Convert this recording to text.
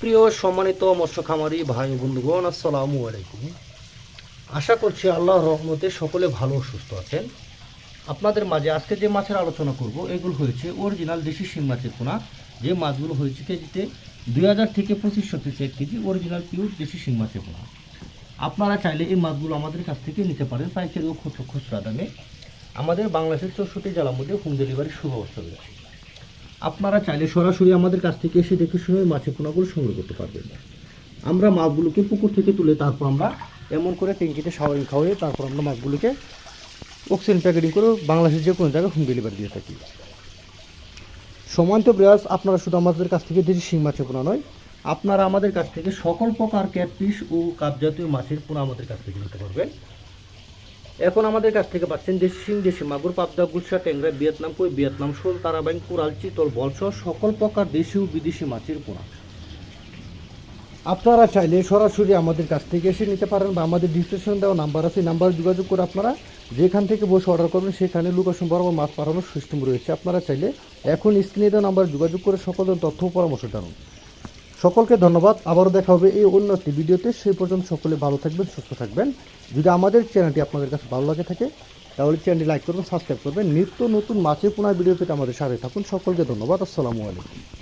প্রিয় সম্মানিত মৎস্য খামারি ভাই বন্ধুগণ, আসসালামু আলাইকুম। আশা করছি আল্লাহ রহমতে সকলে ভালো সুস্থ আছেন। আপনাদের মাঝে আজকে যে মাছের আলোচনা করব, এগুলো হয়েছে অরিজিনাল দেশি শিং মাছের পোনা। যে মাছগুলো হয়েছে কেজিতে দুই হাজার থেকে পঁচিশশো পিস এক কেজি, অরিজিনাল পিওর দেশি শিং মাছের পোনা। আপনারা চাইলে এই মাছগুলো আমাদের কাছ থেকে নিতে পারেন পাইকারি ও খুচরা দামে। আমাদের বাংলাদেশের চৌষট্টি জেলার মধ্যে হোম ডেলিভারির সুব্যবস্থা রয়েছে। আপনারা চাইলে সরাসরি আমাদের কাছ থেকে এসে দেখে শুনে মাছের পোনাগুলো সংগ্রহ করতে পারবেন। আমরা মাছগুলোকে পুকুর থেকে তুলে তারপর আমরা এমন করে ট্যাঙ্কিতে সাওয়ারিং খাওয়াই, তারপর আমরা মাছগুলোকে অক্সিজেন প্যাকেটিং করে বাংলাদেশের যে কোনো জায়গায় হোম ডেলিভারি দিয়ে থাকি। সমান্ত ব্রিয়াস আপনারা শুধু আমাদের কাছ থেকে দেশি শিং মাছের পোনা নয়, আপনারা আমাদের কাছ থেকে সকল প্রকার ক্যাটফিশ ও কাপ জাতীয় মাছের পোনা আমাদের কাছ থেকে নিতে পারবেন। এখন আমাদের কাছ থেকে পাচ্ছেন দেশি শিং দেশি মাগুর পাবদা, গুলশা ট্যাংরা ভিয়েতনাম, কই, ভিয়েতনাম, শোল তারাবাইন কুরাল চিতল, বলসহ সকল প্রকার দেশি ও বিদেশি মাছের পোনা। আপনারা চাইলে সরাসরি আমাদের কাছ থেকে এসে নিতে পারেন বা আমাদের ডিসক্রিপশন দেওয়া নাম্বার আছে নাম্বার যোগাযোগ করে আপনারা যেখান থেকে বসে অর্ডার করবেন সেখানে লোকেশন বরাবর মাছ পাঠানোর সিস্টেম রয়েছে। আপনারা চাইলে এখন স্ক্রিনে দেওয়া নাম্বার যোগাযোগ করে সকল তথ্য পরামর্শ জানুন। সকলকে ধন্যবাদ। আবারও দেখা হবে এই অন্য একটি ভিডিওতে। সেই পর্যন্ত সকলে ভালো থাকবেন, সুস্থ থাকবেন। যদি আমাদের চ্যানেলটি আপনাদের কাছে ভালো লাগে থাকে, তাহলে চ্যানেলটি লাইক করবেন, সাবস্ক্রাইব করবেন। নিত্য নতুন মাছের পুনায় ভিডিও পেতে আমাদের সাথে থাকুন। সকলকে ধন্যবাদ। আসসালামু আলাইকুম।